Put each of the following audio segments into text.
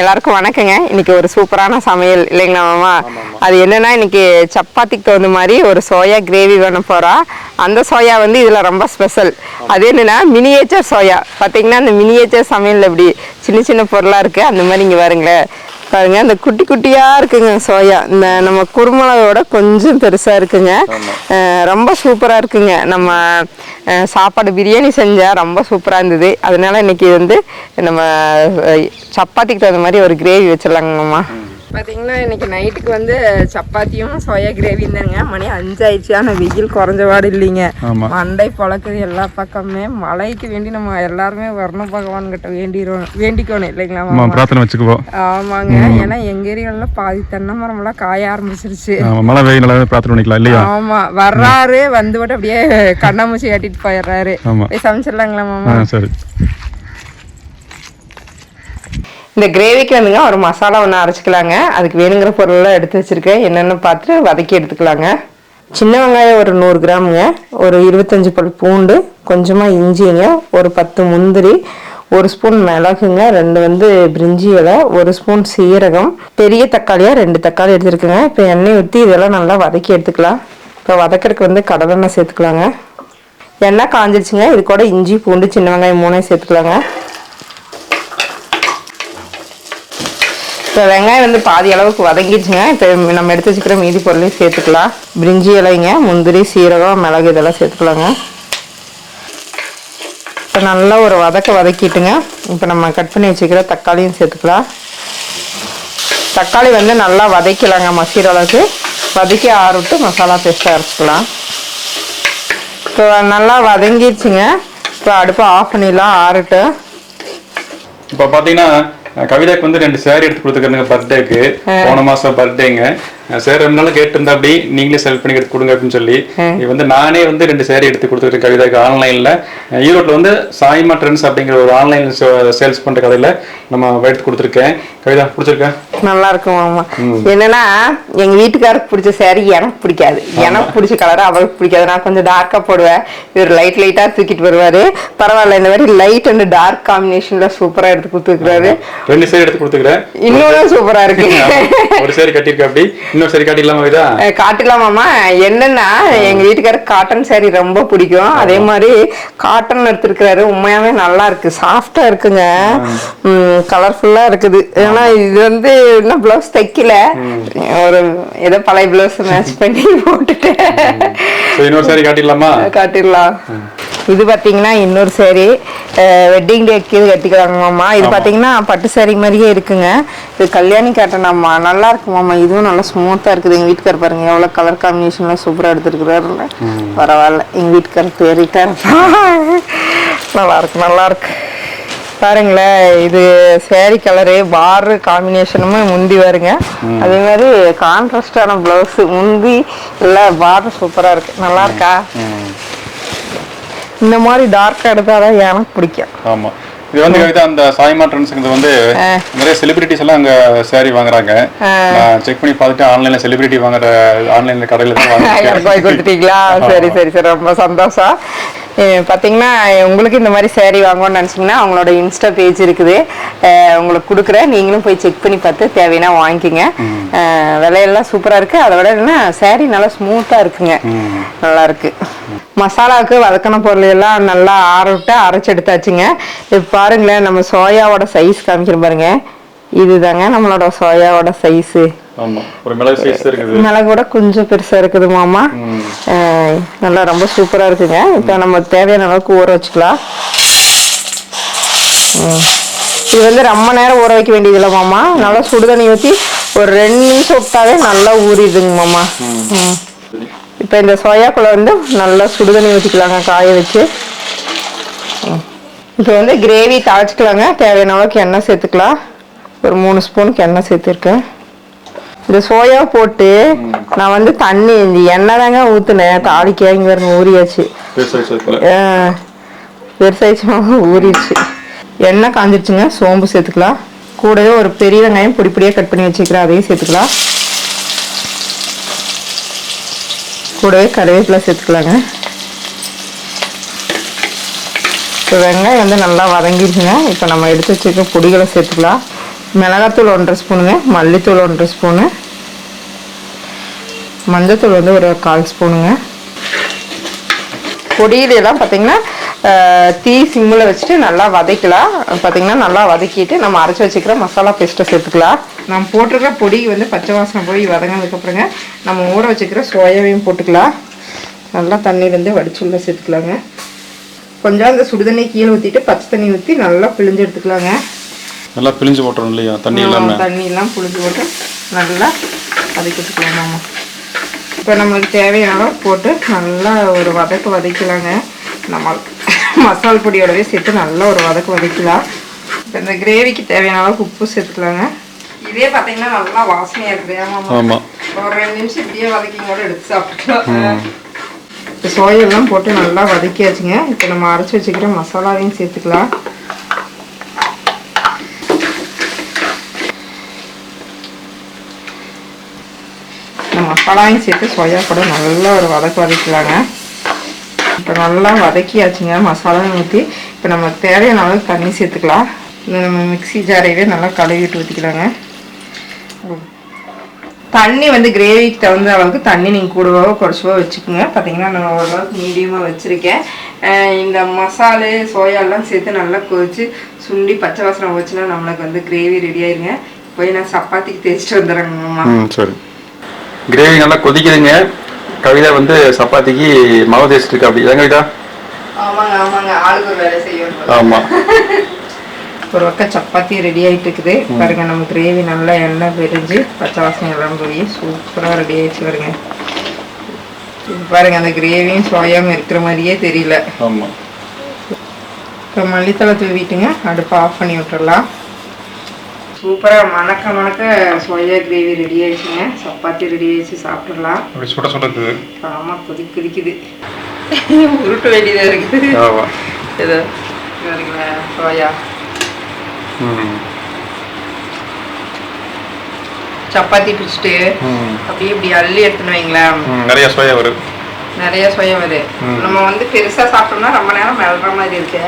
எல்லாருக்கும் வணக்கங்க. இன்னைக்கு ஒரு சூப்பரான சமையல் இல்லைங்களா மாமா? அது என்னன்னா இன்னைக்கு சப்பாத்திக்கு தகுந்த மாதிரி ஒரு சோயா கிரேவி பண்ண போறா. அந்த சோயா வந்து இதுல ரொம்ப ஸ்பெஷல் அது என்னன்னா மினியேச்சர் சோயா. பாத்தீங்கன்னா அந்த மினியேச்சர் சமையல் எப்படி சின்ன சின்ன பொருளா இருக்கு. அந்த மாதிரி இங்க பாருங்களேன். பாருங்க அந்த குட்டி குட்டியா இருக்குங்க சோயா. இந்த நம்ம குருமிளகோட கொஞ்சம் பெருசா இருக்குங்க. ரொம்ப சூப்பரா இருக்குங்க. நம்ம சாப்பாடு பிரியாணி செஞ்சா ரொம்ப சூப்பரா இருந்தது. அதனால இன்னைக்கு வந்து நம்ம சப்பாத்திக்கு தகுந்த மாதிரி ஒரு கிரேவி வச்சிடலாங்கம்மா. பார்த்தீங்கன்னா இன்னைக்கு நைட்டுக்கு வந்து சப்பாத்தியும் சோயா கிரேவியும் தாங்க. மணி அஞ்சாயிடுச்சு. ஆனால் வெயில் குறைஞ்ச பாடு இல்லைங்க. மண்டை பழக்குது எல்லா பக்கமே. மழைக்கு வேண்டி நம்ம எல்லாருமே வரணும் பகவான் கிட்ட வேண்டிடுவோம் வேண்டிக்கணும் இல்லைங்களா? பிரார்த்தனை வச்சுக்குவோம் ஆமாங்க. ஏன்னா எங்க ஏரியால பாதி தென்னை மரம்லாம் காய ஆரம்பிச்சிருச்சு. ஆமா, மழை வெயில் நல்லா பிரார்த்தனை பண்ணிக்கலாம் இல்லையா? ஆமா. வர்றாரு வந்து விட்டு அப்படியே கண்ணாமூச்சி கட்டிட்டு போயிடுறாரு. சமைச்சிடலாங்களா மாமா? சரி. இந்த கிரேவிக்கு வந்துங்க ஒரு மசாலா ஒன்று அரைச்சிக்கலாங்க. அதுக்கு வேணுங்கிற பொருளெல்லாம் எடுத்து வச்சிருக்கேன். என்னென்னு பார்த்துட்டு வதக்கி எடுத்துக்கலாங்க. சின்ன வெங்காயம் ஒரு நூறு கிராமுங்க. ஒரு இருபத்தஞ்சி பல் பூண்டு கொஞ்சமாக இஞ்சிங்க ஒரு பத்து முந்திரி ஒரு ஸ்பூன் மிளகுங்க ரெண்டு வந்து பிரிஞ்சி இலை ஒரு ஸ்பூன் சீரகம் பெரிய தக்காளியாக ரெண்டு தக்காளி எடுத்துருக்குங்க. இப்போ எண்ணெய் ஊற்றி இதெல்லாம் நல்லா வதக்கி எடுத்துக்கலாம். இப்போ வதக்கிறதுக்கு வந்து கடலெண்ணெய் சேர்த்துக்கலாங்க. எண்ணெய் காஞ்சிருச்சுங்க. இது கூட இஞ்சி பூண்டு சின்ன வெங்காயம் மூணையும் சேர்த்துக்கலாங்க. இப்போ வெங்காயம் வந்து பாதி அளவுக்கு வதங்கிடுச்சுங்க. இப்போ நம்ம எடுத்து வச்சுக்கிற மீதி பொருளையும் சேர்த்துக்கலாம். பிரிஞ்சி இலைங்க முந்திரி சீரகம் மிளகு இதெல்லாம் சேர்த்துக்கலாங்க. இப்போ நல்லா ஒரு வதக்க வதக்கிட்டுங்க. இப்போ நம்ம கட் பண்ணி வச்சுக்கிற தக்காளியும் சேர்த்துக்கலாம். தக்காளி வந்து நல்லா வதக்கலாங்க மசீர அளவுக்கு. வதக்கி ஆறுட்டு மசாலா பேஸ்ட்டாக அரைச்சிக்கலாம். இப்போ நல்லா வதங்கிடுச்சுங்க. இப்போ அடுப்பை ஆஃப் பண்ணிடலாம் ஆறுட்டு இப்போ பார்த்தீங்கன்னா கவிதாக்கு வந்து ரெண்டு சேரீ எடுத்து கொடுத்துருக்காங்க பர்த்டேக்கு போன மாசம் பர்த்டேங்க சார் ரொம்ப நாள் கேட்டு இருந்தா அப்படி நீங்களே செலக்ட் பண்ணி எடுத்து கொடுங்க அப்படின்னு சொல்லி. வந்து நானே வந்து ரெண்டு சேரீ எடுத்து கொடுத்துருக்கேன் கவிதாக்கு ஆன்லைன்ல ஈரோட்ல வந்து சாய்மா ட்ரெண்ட்ஸ் அப்படிங்கிற ஒரு ஆன்லைன் சேல்ஸ் பண்ற கடையில நம்ம எடுத்து கொடுத்துருக்கேன். கவிதா பிடிச்சிருக்கேன் நல்லா இருக்கும் மாமா. என்னன்னா எங்க வீட்டுக்காரருக்கு பிடிச்ச saree எனக்கு பிடிக்காது. எனக்கு பிடிச்ச கலர் அவருக்கு பிடிக்காது. நான் கொஞ்சம் டார்க்கா போடுவேன். இவர் லைட் லைட்டா தூக்கிட்டு வருவாரு. பரவாயில்ல இந்த மாதிரி லைட் அண்ட் டார்க் காம்பினேஷன்ல சூப்பரா எடுத்து கொடுத்துருக்காரு ரெண்டு சேரீ எடுத்து கொடுத்துக்கிறேன் இன்னொன்னு சூப்பரா இருக்கு. ஒரு சேரீ கட்டியிருக்க அப்படி. இன்னொரு சேரீ காட்டிடலாமா கவிதா அஹ் காட்டலாமாமா என்னன்னா எங்க வீட்டுக்காரருக்கு காட்டன் saree ரொம்ப பிடிக்கும். அதே மாதிரி காட்டன் எடுத்திருக்கிறாரு. உண்மையாவே நல்லா இருக்கு. சாஃப்டா இருக்குங்க. கலர்ஃபுல்லா இருக்குது. ஏன்னா இது வந்து இன்னும் பிளவுஸ் தைக்கல. ஒரு ஏதோ பழைய பிளவுஸ் மேட்ச் பண்ணி போட்டுட்டேன். சரி இன்னொரு சேரீ காட்டிடலாமா? காட்டிடலாம். இது பாத்தீங்கன்னா இன்னொரு சேரீ வெட்டிங் டேக்கு இது கட்டிக்கிறாங்க மாமா இது பாத்தீங்கன்னா பட்டு saree மாதிரியே இருக்குங்க. இது கல்யாணி காட்டனாம்மா நல்லா இருக்கு மாமா இதுவும் நல்லா ஸ்மூத்தா இருக்குது. எங்க வீட்டுக்கார் பாருங்க எவ்வளவு கலர் காம்பினேஷன்ல சூப்பரா எடுத்துருக்குறாருல பரவாயில்ல. எங்க வீட்டுக்காரர் தேறிட்டார் நல்லா இருக்கு நல்லா இருக்கு. பாருங்களேன் இது சேரீ கலரு பார் காம்பினேஷனுமே முந்தி வருங்க. அதே மாதிரி கான்ட்ராஸ்டான பிளவுஸ் முந்தி எல்லாம் பார் சூப்பரா இருக்கு. நல்லா இருக்கா? இந்த மாதிரி டார்க் எடுத்தாதான் எனக்கு பிடிக்கும். ஆமா. இது வந்து கவிதா அந்த சாய்மா ட்ரெண்ட்ஸுங்கிறது வந்து நிறைய செலிபிரிட்டிஸ் எல்லாம் அங்க saree வாங்குறாங்க. நான் செக் பண்ணி பார்த்துட்டு ஆன்லைன்ல செலிபிரிட்டி வாங்குற ஆன்லைன்ல கடையில தான் கொடுத்துட்டீங்களா? சரி சரி சரி. ரொம்ப சந்தோஷம். அஹ் பாத்தீங்கன்னா உங்களுக்கு இந்த மாதிரி saree வாங்கணும்னு நினச்சிங்கன்னா அவங்களோட இன்ஸ்டா பேஜ் இருக்குது. உங்களுக்கு கொடுக்குறேன் நீங்களும் போய் செக் பண்ணி பார்த்து தேவைன்னா வாங்கிக்கோங்க. விலையெல்லாம் சூப்பராக இருக்குது அதை விட என்ன saree நல்லா ஸ்மூத்தாக இருக்குங்க. நல்லா இருக்கு. மசாலாவுக்கு வதக்கின பொருள் எல்லாம் நல்லா ஆற விட்டு அரைச்சு எடுத்தாச்சுங்க. இப்போ பாருங்களேன் நம்ம சோயாவோட சைஸ் காமிக்கிறோம் பாருங்க. இதுதாங்க நம்மளோட சோயாவோட சைஸு மிளகோட கொஞ்சம் பெருசா இருக்குது மாமா. நல்லா ரொம்ப சூப்பரா இருக்குங்க. இப்போ நம்ம தேவையான அளவுக்கு ஊற வச்சுக்கலாம். இது வந்து ரொம்ப நேரம் ஊற வைக்க வேண்டியதில்லை மாமா. நல்லா சுடுதண்ணி ஊற்றி ஒரு ரெண்டு நிமிஷம் விட்டாவே நல்லா ஊறிடுதுங்க மாமா. இப்போ இந்த சோயாக்குள்ள வந்து நல்லா சுடுதண்ணி ஊற்றிக்கலாங்க காய வச்சு. இப்போ வந்து கிரேவி தாளிச்சுக்கலாங்க. தேவையான அளவுக்கு எண்ணெய் சேர்த்துக்கலாம். ஒரு மூணு ஸ்பூனுக்கு எண்ணெய் சேர்த்துருக்கேன். இந்த சோயா போட்டு நான் வந்து தண்ணி இந்த எண்ணெய் தாங்க ஊத்துனேன் தாளிக்க இங்க பாருங்க ஊறியாச்சு. பெருசு சைஸ் இருக்குல்ல ஆஹ், பெருசாயிடுச்சு ஊறிடுச்சு. எண்ணெய் காஞ்சிருச்சுங்க சோம்பு சேர்த்துக்கலாம். கூடவே ஒரு பெரிய வெங்காயம் பொடி பொடியாக கட் பண்ணி வச்சுக்கிறேன் அதையும் சேர்த்துக்கலாம். கூடவே கருவேப்பிலை சேர்த்துக்கலாங்க. இப்போ வெங்காயம் வந்து நல்லா வதங்கிடுச்சுங்க இப்போ நம்ம எடுத்து வச்சுருக்க பொடிகளை சேர்த்துக்கலாம். மிளகாத்தூள் ஒன்றரை ஸ்பூனுங்க மல்லித்தூள் ஒன்றரை ஸ்பூனு. மஞ்சத்தூள் வந்து ஒரு கால் ஸ்பூனுங்க. பொடியிலெல்லாம் பார்த்தீங்கன்னா தீ சிம்மில் வச்சுட்டு நல்லா வதக்கலாம். பார்த்தீங்கன்னா நல்லா வதக்கிட்டு நம்ம அரைச்சி வச்சுக்கிற மசாலா பேஸ்ட்டை சேர்த்துக்கலாம். நம்ம போட்டிருக்கிற பொடி வந்து பச்சை வாசனை போய் வதங்கினதுக்கப்புறங்க நம்ம ஊற வச்சுக்கிற சோயாவையும் போட்டுக்கலாம். நல்லா தண்ணியிலேருந்து வடிச்சுள்ள சேர்த்துக்கலாங்க. கொஞ்சம் அந்த சுடுதண்ணி கீழே ஊற்றிட்டு பச்சை தண்ணி ஊற்றி நல்லா பிழிஞ்சு எடுத்துக்கலாங்க. நல்லா பிழிஞ்சு போட்டுறோம் இல்லையா? தண்ணி இல்லாம. தண்ணி எல்லாம் புளிஞ்சு போட்டு நல்லா வதக்கி வச்சுக்கலாம் நம்ம இப்போ நம்மளுக்கு தேவையான போட்டு நல்லா ஒரு வதக்கு வதக்கலாங்க. நம்ம மசால் பொடியோடவே சேர்த்து நல்லா ஒரு வதக்கு வதக்கலாம். இப்போ இந்த கிரேவிக்கு தேவையான அளவுக்கு உப்பு சேர்த்துக்கலாங்க. இதே பார்த்தீங்கன்னா நல்லா வாசனையாக இருக்குது ஆமாம் ஆமா. ஒரு ரெண்டு நிமிஷம் இப்படியே வதக்கிங்க கூட எடுத்து சாப்பிட்டுக்கலாம். இப்போ சோயெல்லாம் போட்டு நல்லா வதக்கியாச்சுங்க. இப்போ நம்ம அரைச்சி வச்சுக்கிற மசாலாவையும் சேர்த்துக்கலாம். கடாயம் சேர்த்து சோயா கூட நல்லா ஒரு வதக்கு வதக்கலாங்க. இப்போ நல்லா வதக்கியாச்சுங்க மசாலா ஊற்றி இப்போ நம்ம தேவையான அளவுக்கு தண்ணி சேர்த்துக்கலாம். இந்த நம்ம மிக்ஸி ஜாரையவே நல்லா கழுவிட்டு ஊற்றிக்கலாங்க தண்ணி வந்து கிரேவிக்கு தகுந்த அளவுக்கு தண்ணி நீங்கள் கூடவோ குறைச்சவோ வச்சுக்கோங்க. பார்த்தீங்கன்னா நான் ஓரளவுக்கு மீடியமாக வச்சுருக்கேன். இந்த மசாலு சோயாலாம் சேர்த்து நல்லா கொதிச்சு சுண்டி பச்சை வாசனை போச்சுன்னா நம்மளுக்கு வந்து கிரேவி ரெடி ஆயிருங்க. போய் நான் சப்பாத்திக்கு தேய்ச்சிட்டு வந்துடுறேங்க மாமா சரி. கிரேவி நல்லா கொதிக்குதுங்க. கவிதா வந்து சப்பாத்திக்கு மாவு தேய்ச்சிட்டு இருக்கா அப்படி கவிதா? ஆமாங்க ஆமாங்க. ஆளுக்கு ஒரு வேலை செய்யணும் ஆமா. ஒரு பக்கம் சப்பாத்தி ரெடி ஆயிட்டு இருக்குது பாருங்க நம்ம கிரேவி நல்லா எண்ணெய் பிரிஞ்சு பச்சை வாசனை எல்லாம் போய் சூப்பராக ரெடி ஆயிடுச்சு பாருங்க. இது பாருங்க அந்த கிரேவியும் சோயாவும் இருக்கிற மாதிரியே தெரியல. ஆமா. இப்போ மல்லித்தலை தூவிட்டுங்க. அடுப்பை ஆஃப் பண்ணி விட்டுறலாம். சூப்பராக மணக்க மணக்க சோயா கிரேவி ரெடி ஆயிடுச்சுங்க. சப்பாத்தி ரெடி ஆயிடுச்சு சாப்பிட்றலாம் அப்படி சுட சுட இருக்குது ஆமாம் கொதி கொதிக்குது. உருட்ட வேண்டியதாக இருக்குது. ஆமா. இது இது இருக்குல்ல சோயா ம். சப்பாத்தி பிடிச்சிட்டு அப்படியே இப்படி அள்ளி எடுத்துன்னு வைங்களேன். நிறைய சோயா வரும். நிறைய சுய வருது ம். நம்ம வந்து பெருசா சாப்பிட்டோம்னா ரொம்ப நேரம் மெல்ற மாதிரி இருக்கு.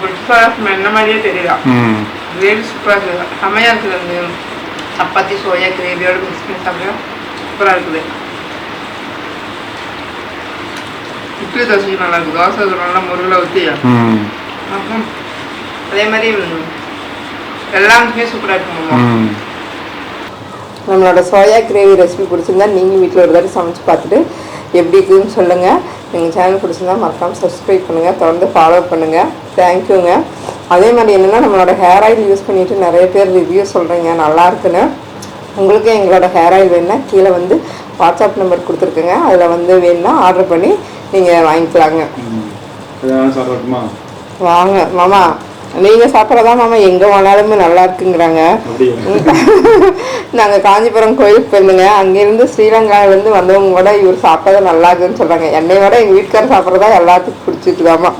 பெருசா மெல்ல மாதிரியே தெரியல. ம். கிரேவி சூப்பராக இருக்குது செம்மையாக இருக்குது அந்த சப்பாத்தி சோயா கிரேவியோட மிக்ஸ் பண்ணி சாப்பிட்டா சூப்பராக இருக்குது இட்லி தோசைக்கு நல்லா இருக்குது தோசை நல்லா முருகில் ஊற்றி அப்புறம் அதே மாதிரி எல்லாமே சூப்பராக இருக்கும் நம்மளோட சோயா கிரேவி ரெசிபி பிடிச்சிருந்தா நீங்கள் வீட்டில் ஒரு தடவை சமைச்சு பார்த்துட்டு எப்படி இருக்குதுன்னு சொல்லுங்கள் எங்கள் சேனல் பிடிச்சிருந்தா மறக்காமல் சப்ஸ்கிரைப் பண்ணுங்கள் தொடர்ந்து ஃபாலோ பண்ணுங்கள் தேங்க்யூங்க அதே மாதிரி என்னென்னா நம்மளோட ஹேர் ஆயில் யூஸ் பண்ணிட்டு நிறைய பேர் ரிவ்யூ சொல்கிறீங்க நல்லா இருக்குன்னு. உங்களுக்கு எங்களோட ஹேர் ஆயில் வேணுன்னா கீழே வந்து வாட்ஸ்அப் நம்பர் கொடுத்துருக்குங்க. அதில் வந்து வேணுன்னா ஆர்டர் பண்ணி நீங்கள் வாங்கிக்கலாங்க. வாங்க. மாமா நீங்கள் சாப்பிட்றதா மாமா? எங்கே போனாலுமே நல்லா இருக்குங்கிறாங்க. நாங்கள் காஞ்சிபுரம் கோயிலுக்கு போயிருந்தோங்க. அங்கேருந்து ஸ்ரீலங்காவிலேருந்து வந்தவங்க கூட இவர் சாப்பிட்டது நல்லா இருக்குன்னு சொல்கிறாங்க என்னை விட எங்கள் வீட்டுக்காரர் சாப்பிட்றதா எல்லாத்துக்கும் பிடிச்சிருக்குதாமா?